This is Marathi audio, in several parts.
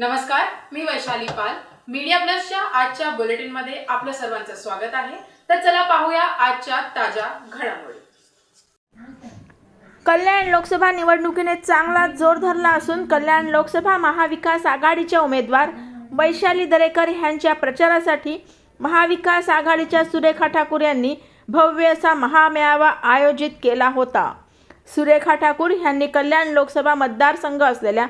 नमस्कार मी वैशाली पाल. मीडिया प्लसच्या आजच्या बुलेटिनमध्ये आपलं सर्वांचं स्वागत आहे. तर चला पाहूया आजच्या ताज्या घडामोडी. कल्याण लोकसभा निवडणुकीने चांगला जोर धरला असून कल्याण लोकसभा महाविकास आघाडीच्या उमेदवार वैशाली दरेकर यांच्या प्रचारासाठी महाविकास आघाडीच्या सुरेखा ठाकूर यांनी भव्य असा महामेळावा आयोजित केला होता. सुरेखा ठाकूर यांनी कल्याण लोकसभा मतदारसंघ असलेल्या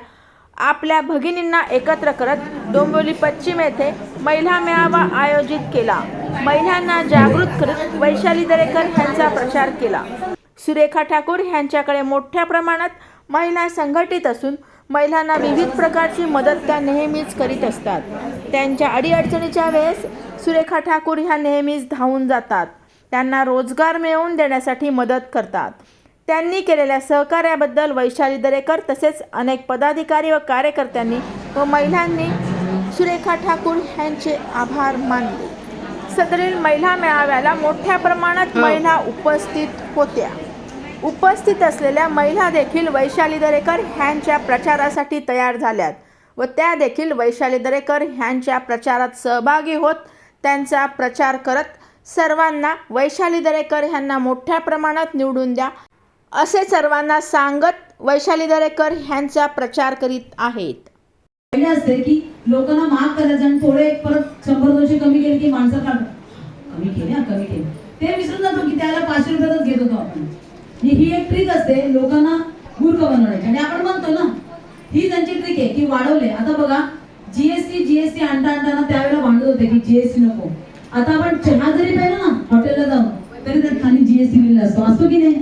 आपल्या भगिनींना एकत्र करत डोंबिवली पश्चिम येथे महिला मेळावा आयोजित केला. महिलांना जागृत करत वैशाली दरेकर यांचा प्रचार केला. सुरेखा ठाकूर यांच्याकडे मोठ्या प्रमाणात महिला संघटित असून महिलांना विविध प्रकारची मदत त्या नेहमीच करीत असतात. त्यांच्या अडीअडचणीच्या वेळेस सुरेखा ठाकूर ह्या नेहमीच धावून जातात. त्यांना रोजगार मिळवून देण्यासाठी मदत करतात. त्यांनी केलेल्या सहकार्याबद्दल वैशाली दरेकर तसेच अनेक पदाधिकारी व कार्यकर्त्यांनी व महिलांनी सुरेखा ठाकूर यांचे आभार मानले. सदरील महिला मेळाव्याला मोठ्या प्रमाणात महिला उपस्थित होत्या. उपस्थित असलेल्या महिला देखील वैशाली दरेकर ह्यांच्या प्रचारासाठी तयार झाल्यात व त्या देखील वैशाली दरेकर ह्यांच्या प्रचारात सहभागी होत त्यांचा प्रचार करत सर्वांना वैशाली दरेकर ह्यांना मोठ्या प्रमाणात निवडून द्या. असे सर्वांना सांगत वैशाली दरेकर ह्यांचा प्रचार करीत आहेत. पहिले असते की लोकांना माफ करायचं आणि थोडे एक परत शंभर दोनशे कमी केले की माणसं काढ कमी केले कमी केले. ते विसरून जातो की त्याला पाचशे रुपयातच घेत होतो आपण. ही एक ट्रिक असते लोकांना मूर्ख बनवण्याची. आणि आपण म्हणतो ना ही त्यांची ट्रिक आहे की वाढवले. आता बघा जीएसटी जीएसटी आणता आणताना त्यावेळेला भांडत होते की जीएसटी नको. आता आपण चहा जरी प्यायला ना हॉटेलला जाऊन तरी त्यात खाली जीएसटी लिहिलेला असतो. असतो की नाही?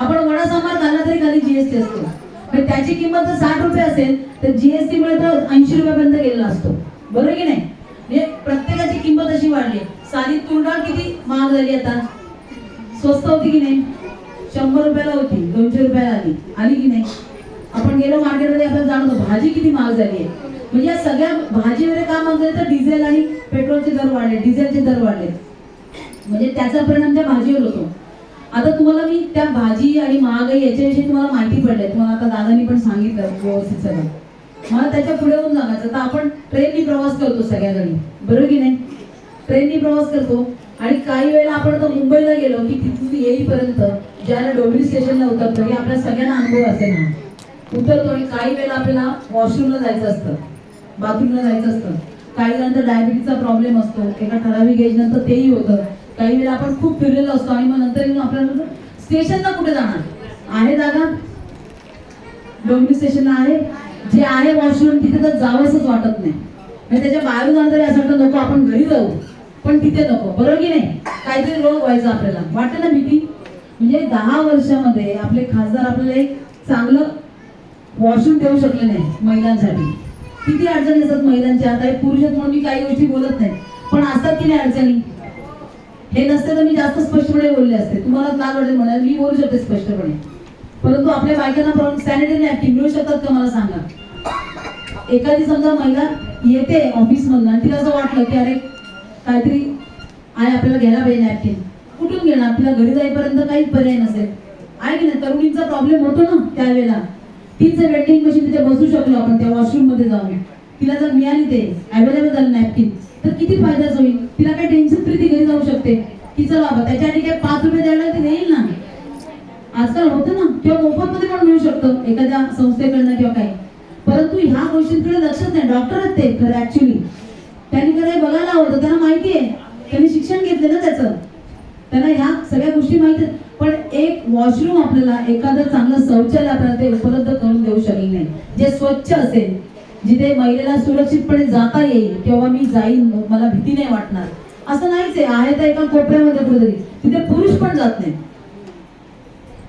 आपण वडा सांबार खाल्ला तरी खाली जीएसटी असतो. पण त्याची किंमत जर साठ रुपये असेल तर जीएसटी मुळे तर ऐंशी रुपयापर्यंत गेलेला असतो. बरोबर की नाही? म्हणजे प्रत्येकाची किंमत अशी वाढली. साधी तुरडाळ किती महाग झाली आता? स्वस्त होती की नाही? शंभर रुपयाला होती दोनशे रुपयाला आली. आली की नाही? आपण गेलो मार्केटमध्ये आपण जाणतो भाजी किती महाग झाली आहे. म्हणजे या सगळ्या भाजी वगैरे का महाग झाली? तर डिझेल आणि पेट्रोलचे दर वाढले डिझेलचे दर वाढले. म्हणजे त्याचा परिणाम त्या भाजीवर होतो. आता तुम्हाला मी त्या भाजी आणि महागाई याच्याविषयी तुम्हाला माहिती पडले तुम्हाला आता दादानी पण सांगितलं व्यवस्थित सगळं. मला त्याच्या पुढे होऊन सांगायचं तर आपण ट्रेननी प्रवास करतो सगळ्याजणी. बरोबर की नाही? ट्रेननी प्रवास करतो. आणि काही वेळेला आपण तर मुंबईला गेलो की तिथून येईपर्यंत ज्याला डोंबिवली स्टेशनला उतरतो हे आपल्या सगळ्यांना अनुभव असेल ना. उतरतो आणि काही वेळेला आपल्याला वॉशरूमला जायचं असतं. बाथरूमला जायचं असतं. काही जणांचा डायबिटीजचा प्रॉब्लेम असतो. एका ठराविक एज नंतर तेही होतं. काही वेळेला आपण खूप फिरलेलो असतो आणि मग नंतर येऊन आपल्याला स्टेशनला कुठे जाणार? आहे जागा डोंबिवली स्टेशनला आहे. जे आहे वॉशरूम तिथे तर जावंसच वाटत नाही. म्हणजे त्याच्या बाहेरून जाणार तरी असं वाटतं नको आपण घरी जाऊ. पण तिथे नको. बरोबर की नाही? काहीतरी रोग व्हायचा आपल्याला. वाटतं ना भीती? म्हणजे दहा वर्षामध्ये आपले खासदार आपल्याला एक चांगलं वॉशरूम ठेवू शकले नाही महिलांसाठी. किती अडचणी असतात महिलांच्या आता हे पुरुष म्हणून मी काही गोष्टी बोलत नाही. पण असतात की नाही अडचणी? हे नसते तर मी जास्त स्पष्टपणे बोलले असते. तुम्हाला लाज वाटेल म्हणाल मी बोलू शकते स्पष्टपणे. परंतु आपल्या बायकांना सॅनिटरी नॅपकिन मिळू शकतात का मला सांगा? एखादी समजा महिला येते ऑफिस आणि तिला असं वाटलं की अरे काहीतरी आहे आपल्याला घ्यायला पाहिजे नॅपकिन कुठून घेणार? तिला घरी जाईपर्यंत काहीच पर्याय नसेल. आहे की नाही? तरुणींचा प्रॉब्लेम होतो ना त्यावेळेला. तीच जर वेटिंग मशीन तिथे बसू शकलो आपण त्या वॉशरूममध्ये जाऊन. तिला जर मिळाली ते अवेलेबल झालं नॅपकिन तर किती फायदाच होईल? तिला काही टेन्शन फ्री ती घरी जाऊ शकते. की चल बाबा त्याच्यासाठी काय पाच रुपये द्यायला ती देईल ना? आजकाल होतं ना किंवा मोफत मध्ये पण मिळू शकतं एखाद्या संस्थेकडनं किंवा काही. परंतु ह्या गोष्टींकडे लक्षच नाही. डॉक्टर आहेत ते खरं ऍक्च्युली त्यांनी खरं बघायला आवडतं. त्यांना माहिती आहे. त्यांनी शिक्षण घेतलं ना त्याचं. त्यांना ह्या सगळ्या गोष्टी माहीत आहेत. पण एक वॉशरूम आपल्याला एखादं चांगलं शौचालय आपल्याला ते उपलब्ध करून देऊ शकले नाही. जे स्वच्छ असेल जिथे महिलेला सुरक्षितपणे जाता येईल किंवा मी जाईन मला भीती नाही वाटणार. असं नाहीच आहे आहे तर एका कोपऱ्यामध्ये कुठेतरी. तिथे पुरुष पण जात नाही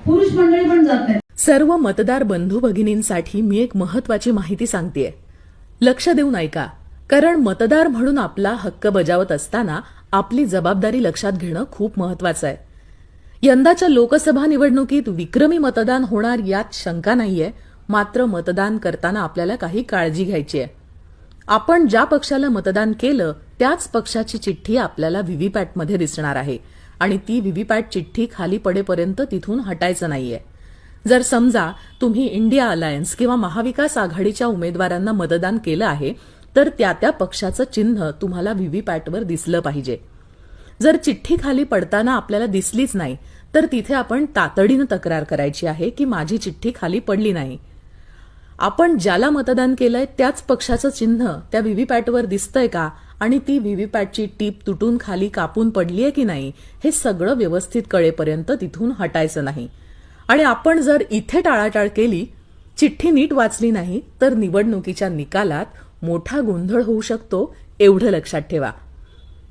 पुरुष मंडळी पण जात नाही सर्व मतदार बंधू भगिनींसाठी मी एक महत्वाची माहिती सांगतेय. लक्ष देऊन ऐका. कारण मतदार म्हणून आपला हक्क बजावत असताना आपली जबाबदारी लक्षात घेणं खूप महत्वाचं आहे. यंदाच्या लोकसभा निवडणुकीत विक्रमी मतदान होणार यात शंका नाहीये मात्र मतदान करताना आपल्याला काही काळजी घ्यायची आहे. आपण ज्या पक्षाला मतदान केलं त्याच पक्षाची चिठ्ठी आपल्याला व्हीव्हीपॅटमध्ये दिसणार आहे. आणि ती व्हीव्हीपॅट चिठ्ठी खाली पडेपर्यंत तिथून हटायचं नाहीये. जर समजा तुम्ही इंडिया अलायन्स किंवा महाविकास आघाडीच्या उमेदवारांना मतदान केलं आहे तर त्या त्या पक्षाचं चिन्ह तुम्हाला व्हीव्हीपॅटवर दिसलं पाहिजे. जर चिठ्ठी खाली पडताना आपल्याला दिसलीच नाही तर तिथे आपण तातडीनं तक्रार करायची आहे की माझी चिठ्ठी खाली पडली नाही. आपण ज्याला मतदान केलंय त्याच पक्षाचं चिन्ह त्या व्हीव्हीपॅटवर दिसतंय का? आणि ती व्हीव्हीपॅटची टीप तुटून खाली कापून पडलीय की नाही हे सगळं व्यवस्थित कळेपर्यंत तिथून हटायचं नाही. आणि आपण जर इथे टाळाटाळ केली चिठ्ठी नीट वाचली नाही तर निवडणुकीच्या निकालात मोठा गोंधळ होऊ शकतो एवढं लक्षात ठेवा.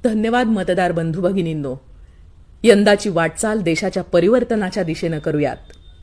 धन्यवाद मतदार बंधू भगिनींनो. यंदाची वाटचाल देशाच्या परिवर्तनाच्या दिशेनं करूयात.